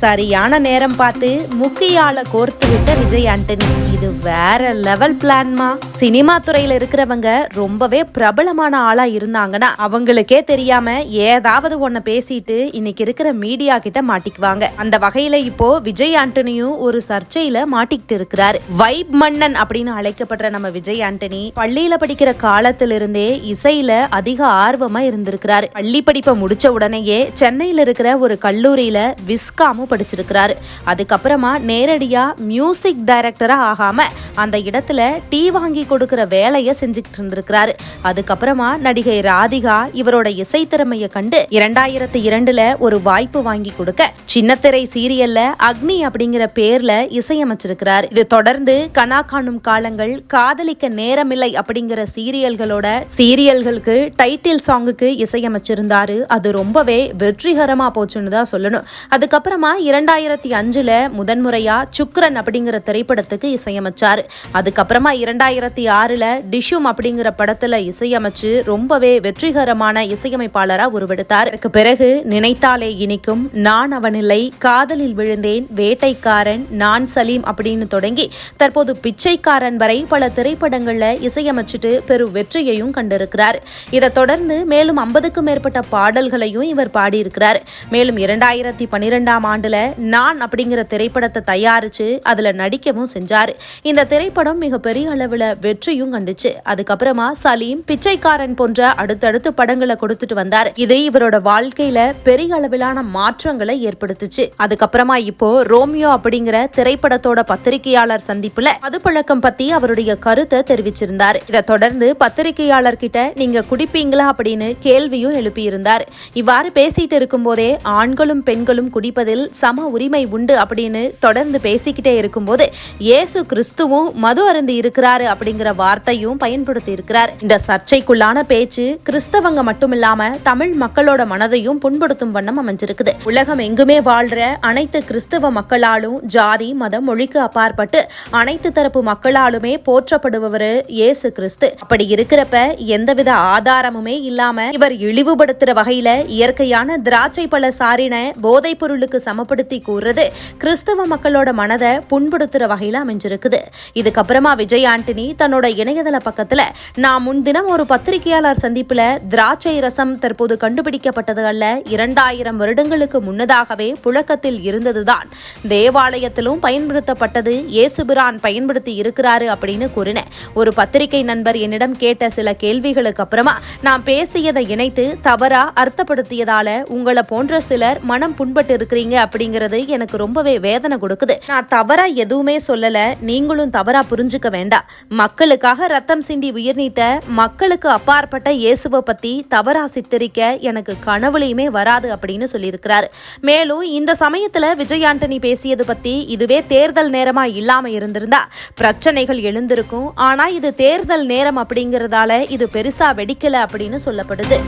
சரியான நேரம் பார்த்து முக்கியால கோர்த்து விட்ட விஜய் ஆண்டனி. இது வேற லெவல் பிளான்மா. சினிமா துறையில இருக்கிறவங்க ரொம்பவே பிரபலமான ஆளா இருந்தாங்கன்னா அவங்களுக்கே தெரியாம ஏதாவது ஒன்ன பேசிட்டு இன்னைக்கு இருக்கிற மீடியா கிட்ட மாட்டிக்குவாங்க. அந்த வகையில இப்போ விஜய் ஆண்டனியும் ஒரு சர்ச்சையில மாட்டிக்கிட்டு இருக்கிறாரு. வைப் மன்னன் அப்படின்னு அழைக்கப்படுற நம்ம விஜய் ஆண்டனி பள்ளியில படிக்கிற காலத்திலிருந்தே இசையில அதிக ஆர்வமா இருந்திருக்கிறாரு. பள்ளி படிப்பை முடிச்ச உடனேயே சென்னையில இருக்கிற ஒரு கல்லூரியில விஸ்காமும் படிச்சிருக்கிறாரு அதுக்கப்புறமா நேரடியா மியூசிக் டைரக்டரா ஆகாம அந்த இடத்துல டீ வாங்கி கொடுக்கிற வேலையை செஞ்சுக்கிட்டு இருந்திருக்கிறாரு. அதுக்கப்புறமா நடிகை ராதிகா இவரோட இசை திறமையை கண்டு இரண்டாயிரத்தி இரண்டுல ஒரு வாய்ப்பு வாங்கி கொடுக்க சின்னத்திரை சீரியல்ல அக்னி அப்படிங்கிற பேர்ல இசையமைச்சிருக்கிறார். இது தொடர்ந்து கனா காணும் காலங்கள் காதலிக்க நேரமில்லை அப்படிங்கிற சீரியல்களோட சீரியல்களுக்கு டைட்டில் சாங்குக்கு இசையமைச்சிருந்தாரு. அது ரொம்பவே வெற்றிகரமா போச்சுன்னு தான் சொல்லணும். அதுக்கப்புறமா இரண்டாயிரத்தி அஞ்சுல முதன்முறையா சுக்ரன் அப்படிங்கிற திரைப்படத்துக்கு இசையமைச்சார். அதுக்கப்புறமா இரண்டாயிரத்தி ஆறுல டிஷும் அப்படிங்கிற படத்துல இசையமைச்சு ரொம்பவே வெற்றிகரமான இசையமைப்பாளரா உருவெடுத்தார். அதுக்கு பிறகு நினைத்தாலே இனிக்கும் நான் அவனில்லை காதலில் விழுந்தேன் வேட்டைக்காரன் நான் சலீம் அப்படின்னு தொடங்கி தற்போது பிச்சைக்காரன் வரை பல திரைப்படங்கள்ல இசையமைச்சிட்டு பெரும் வெற்றியையும் கண்டிருக்கிறார். இதை தொடர்ந்து மேலும் ஐம்பதுக்கும் மேற்பட்ட பாடல்களையும் இவர் பாடியிருக்கிறார். மேலும் இரண்டாயிரத்தி பன்னிரெண்டாம் ஆண்டுல நான் அப்படிங்கிற திரைப்படத்தை தயாரிச்சு அதுல நடிக்கவும் செஞ்சாரு. இந்த திரைப்படம் மிக பெரிய அளவுல வெற்றியும் கண்டுச்சு. அதுக்கப்புறமா சலீம் பிச்சைக்காரன் போன்ற அடுத்தடுத்து படங்களை கொடுத்துட்டு வந்தார். இது இவரோட வாழ்க்கையில பெரிய அளவிலான மாற்றங்களை ஏற்படுத்துச்சு. அதுக்கப்புறமா இப்போ ரோமியோ அப்படிங்கிற திரைப்படத்தோட பத்திரிகையாளர் சந்திப்புல மதுப்பழக்கம் பத்தி அவருடைய கருத்தை தெரிவிச்சிருந்தார். இதை தொடர்ந்து பத்திரிகையாளர் கிட்ட நீங்க குடிப்பீங்களா? அப்படின்னு கேள்வியும் எழுப்பியிருந்தார். இவ்வாறு பேசிட்டு இருக்கும்போதே ஆண்களும் பெண்களும் குடிப்பதில் சம உரிமை உண்டு அப்படின்னு தொடர்ந்து பேசிக்கிட்டே இருக்கும்போது இயேசு கிறிஸ்துவும் மது அருந்தி இருக்கிறாரு அப்படிங்கிற வார்த்தையும் பயன்படுத்தி இருக்கிறார். இந்த சர்ச்சைக்குள்ளான பேச்சு கிறிஸ்தவங்க மட்டுமில்லாம தமிழ் மக்களோட மனதையும் புண்படுத்தும் வண்ணம் அமைஞ்சிருக்குது. உலகம் எங்குமே வாழ்ற அனைத்து கிறிஸ்தவ மக்களாலும் ஜாதி மதம் மொழிக்கு அப்பாற்பட்டு அனைத்து தரப்பு மக்களாலுமே போற்றப்படுபவர் இயேசு கிறிஸ்து. அப்படி இருக்கிறப்ப எந்தவித ஆதாரமுமே இல்லாம இவர் இழிவுபடுத்துற வகையில இயற்கையான திராட்சை பழ சாரின போதைப் பொருளுக்கு சமப்படுத்தி கூறுறது கிறிஸ்தவ மக்களோட மனதை புண்படுத்துற வகையில அமைஞ்சிருக்குது. இதுக்கப்புறமா விஜய் ஆண்டனி தன்னோட இணையதள பக்கத்துல நான் முன்தினம் ஒரு பத்திரிகையாளர் சந்திப்புல திராட்சை ரசம் தற்போது கண்டுபிடிக்கப்பட்டது அல்ல. இரண்டாயிரம் வருடங்களுக்கு முன்னதாகவே புழக்கத்தில் இருந்ததுதான். தேவாலயத்திலும் பயன்படுத்தப்பட்டது. இயேசுபிரான் பயன்படுத்தி இருக்கிறாரு அப்படின்னு கூறினேன் ஒரு பத்திரிகை நண்பர் என்னிடம் கேட்ட சில கேள்விகளுக்கு அப்புறமா நான் பேசியதை இணைத்து தவறா அர்த்தப்படுத்தியதால உங்களை போன்ற சிலர் மனம் புண்பட்டு இருக்கிறீங்க அப்படிங்கிறது எனக்கு ரொம்பவே வேதனை கொடுக்குது. நான் தவறா எதுவுமே சொல்லல. நீங்களும் தவறா புரிஞ்சுக்க வேண்டாம். மக்களுக்காக ரத்தம் சிந்தி உயிர் நீத்த மக்களுக்கு அப்பாற்பட்ட இயேசுவை பத்தி தவறா சித்தரிக்க எனக்கு கனவுலையுமே வராது அப்படின்னு சொல்லியிருக்கிறார். மேலும் இந்த சமயத்துல விஜய் ஆண்டனி பேசியது பத்தி இதுவே தேர்தல் நேரமா இல்லாம இருந்திருந்தா பிரச்சனைகள் எழுந்திருக்கும். ஆனா இது தேர்தல் நேரம் அப்படிங்கறதால இது பெருசா வெடிக்கல அப்படின்னு சொல்லப்படுது.